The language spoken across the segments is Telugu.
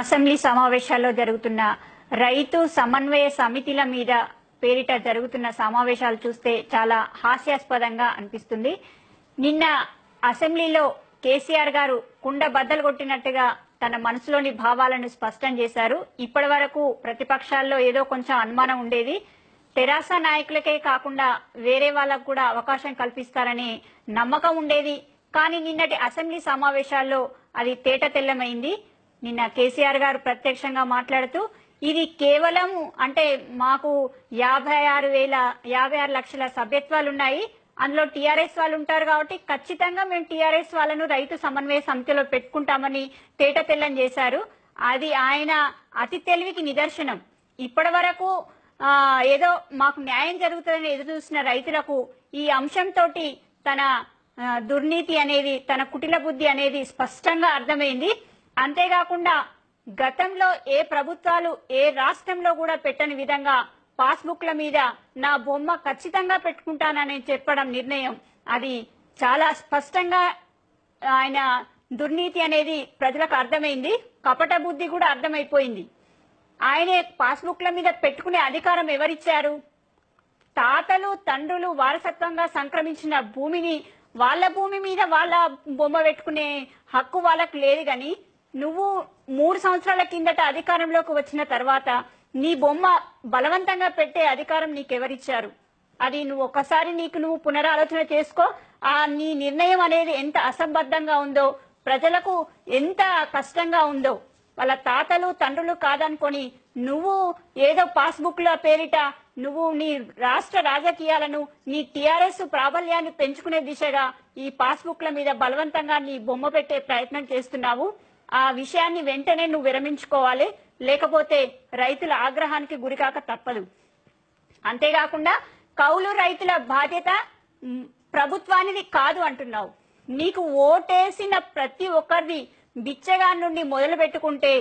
అసెంబ్లీ సమావేశాల్లో జరుగుతున్న రైతు సమన్వయ సమితిల మీద పేరిట జరుగుతున్న సమావేశాలు చూస్తే చాలా హాస్యాస్పదంగా అనిపిస్తుంది. నిన్న అసెంబ్లీలో కేసీఆర్ గారు కుండ బద్దలు కొట్టినట్టుగా తన మనసులోని భావాలను స్పష్టం చేశారు. ఇప్పటి వరకు ప్రతిపక్షాల్లో ఏదో కొంచెం అనుమానం ఉండేది. తెరాస నాయకులకే కాకుండా వేరే వాళ్ళకు కూడా అవకాశం కల్పిస్తారని నమ్మకం ఉండేది. కానీ నిన్నటి అసెంబ్లీ సమావేశాల్లో అది తేట తెల్లమైంది. నిన్న కేసీఆర్ గారు ప్రత్యక్షంగా మాట్లాడుతూ ఇది కేవలం అంటే మాకు యాభై ఆరు వేల యాభై ఆరు లక్షల సభ్యత్వాలు ఉన్నాయి అందులో టీఆర్ఎస్ వాళ్ళు ఉంటారు కాబట్టి ఖచ్చితంగా మేము టీఆర్ఎస్ వాళ్ళను రైతు సమన్వయ సమితిలో పెట్టుకుంటామని తేట తెల్లం చేశారు. అది ఆయన అతి తెలివికి నిదర్శనం. ఇప్పటి వరకు ఏదో మాకు న్యాయం జరుగుతుందని ఎదురు చూసిన రైతులకు ఈ అంశంతో తన దుర్నీతి అనేది తన కుటిల బుద్ధి అనేది స్పష్టంగా అర్థమైంది. అంతేకాకుండా గతంలో ఏ ప్రభుత్వాలు ఏ రాష్ట్రంలో కూడా పెట్టని విధంగా పాస్బుక్ల మీద నా బొమ్మ ఖచ్చితంగా పెట్టుకుంటానని చెప్పడం నిర్ణయం. అది చాలా స్పష్టంగా ఆయన దుర్నీతి అనేది ప్రజలకు అర్థమైంది. కపట బుద్ధి కూడా అర్థమైపోయింది. ఆయనే పాస్బుక్ల మీద పెట్టుకునే అధికారం ఎవరిచ్చారు? తాతలు తండ్రులు వారసత్వంగా సంక్రమించిన భూమిని వాళ్ళ భూమి మీద వాళ్ళ బొమ్మ పెట్టుకునే హక్కు వాళ్ళకు లేదు గాని నువ్వు మూడు సంవత్సరాల కిందట అధికారంలోకి వచ్చిన తర్వాత నీ బొమ్మ బలవంతంగా పెట్టే అధికారం నీకెవరిచ్చారు? అది నువ్వు ఒక్కసారి నీకు నువ్వు పునరాలోచన చేసుకో. ఆ నీ నిర్ణయం అనేది ఎంత అసంబద్ధంగా ఉందో ప్రజలకు ఎంత కష్టంగా ఉందో. వాళ్ళ తాతలు తండ్రులు కాదనుకొని నువ్వు ఏదో పాస్బుక్ల పేరిట నువ్వు నీ రాష్ట్ర రాజకీయాలను నీ టిఆర్ఎస్ ప్రాబల్యాన్ని పెంచుకునే దిశగా ఈ పాస్బుక్ల మీద బలవంతంగా నీ బొమ్మ పెట్టే ప్రయత్నం చేస్తున్నావు. ఆ విషయాన్ని వెంటనే నువ్వు విరమించుకోవాలి. లేకపోతే రైతుల ఆగ్రహానికి గురికాక తప్పదు. అంతేకాకుండా కౌలు రైతుల బాధ్యత ప్రభుత్వానికి ప్రభుత్వానిది కాదు అంటున్నావు. నీకు ఓటేసిన ప్రతి ఒక్కరిది బిచ్చగా నుండి మొదలు పెట్టుకుంటే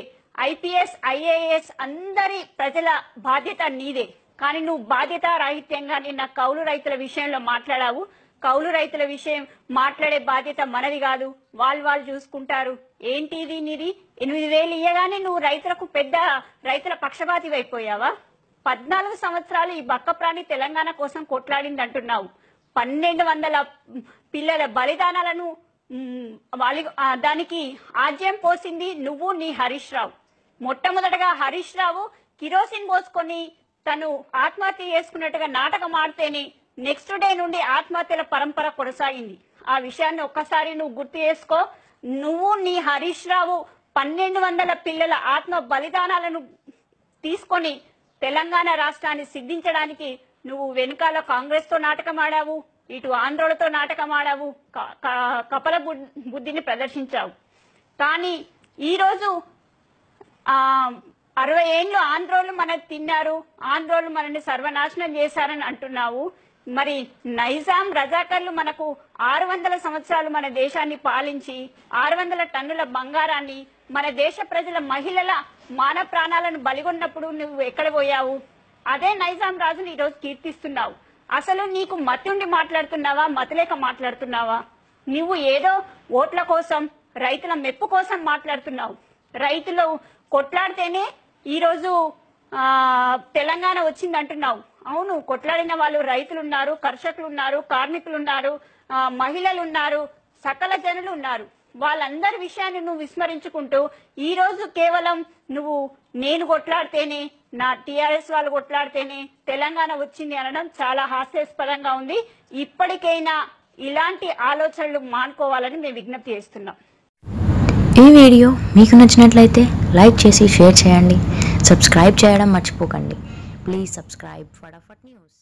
ఐపీఎస్ ఐఏఎస్ అందరి ప్రజల బాధ్యత నీదే. కానీ నువ్వు బాధ్యత రాహిత్యంగా నిన్న కౌలు రైతుల విషయంలో మాట్లాడావు. కౌలు రైతుల విషయం మాట్లాడే బాధ్యత మనది కాదు. వాళ్ళు వాళ్ళు చూసుకుంటారు. ఏంటి ఇది నీది? ఎనిమిది వేలు ఇయ్యగానే నువ్వు రైతులకు పెద్ద రైతుల పక్షపాతి అయిపోయావా? పద్నాలుగు సంవత్సరాలు ఈ బక్క ప్రాణి తెలంగాణ కోసం కొట్లాడింది అంటున్నావు పన్నెండు వందల పిల్లల బలిదానాలను మ్, వాళ్ళ దానికి ఆజ్యం పోసింది నువ్వు నీ హరీష్ రావు. మొట్టమొదటగా హరీష్ రావు కిరోసిన్ పోసుకొని తను ఆత్మహత్య చేసుకున్నట్టుగా నాటకం ఆడితేనే నెక్స్ట్ డే నుండి ఆత్మహత్యల పరంపర కొనసాగింది. ఆ విషయాన్ని ఒక్కసారి నువ్వు గుర్తు చేసుకో. నువ్వు నీ హరీష్ రావు పన్నెండు వందల పిల్లల ఆత్మ బలిదానాలను తీసుకొని తెలంగాణ రాష్ట్రాన్ని సిద్ధించడానికి నువ్వు వెనుకాల కాంగ్రెస్తో నాటకం ఆడావు. ఇటు ఆంధ్రోలతో నాటకం ఆడావు క- క- కపల బుద్ధిని ప్రదర్శించావు. కానీ ఈరోజు అరవై ఏళ్ళు ఆంధ్రోలు మన తిన్నారు ఆంధ్రోలు మనల్ని సర్వనాశనం చేశారని అంటున్నావు. మరి నైజాం రజాకర్లు మనకు ఆరు వందల సంవత్సరాలు మన దేశాన్ని పాలించి ఆరు వందల టన్నుల బంగారాన్ని మన దేశ ప్రజల మహిళల మాన ప్రాణాలను బలిగొన్నప్పుడు నువ్వు ఎక్కడ పోయావు? అదే నైజాం రాజుని ఈరోజు కీర్తిస్తున్నావు. అసలు నీకు మతి ఉండి మాట్లాడుతున్నావా? మతిలేక మాట్లాడుతున్నావా? నువ్వు ఏదో ఓట్ల కోసం రైతుల మెప్పు కోసం మాట్లాడుతున్నావు. రైతులు కొట్లాడితేనే ఈరోజు తెలంగాణ వచ్చింది అంటున్నావు అవును కొట్లాడిన వాళ్ళు రైతులు ఉన్నారు కర్షకులు ఉన్నారు కార్మికులు ఉన్నారు మహిళలు ఉన్నారు సకల జనులు ఉన్నారు. వాళ్ళందరి విషయాన్ని నువ్వు విస్మరించుకుంటూ ఈ రోజు కేవలం నువ్వు నేను కొట్లాడితేనే నా టీఆర్ఎస్ వాళ్ళు కొట్లాడితేనే తెలంగాణ వచ్చింది అనడం చాలా హాస్యాస్పదంగా ఉంది. ఇప్పటికైనా ఇలాంటి ఆలోచనలు మానుకోవాలని మేము విజ్ఞప్తి చేస్తున్నాం. ఈ వీడియో మీకు నచ్చినట్లయితే లైక్ చేసి షేర్ చేయండి. సబ్స్క్రైబ్ చేయడం మర్చిపోకండి. Please subscribe Fatafat news.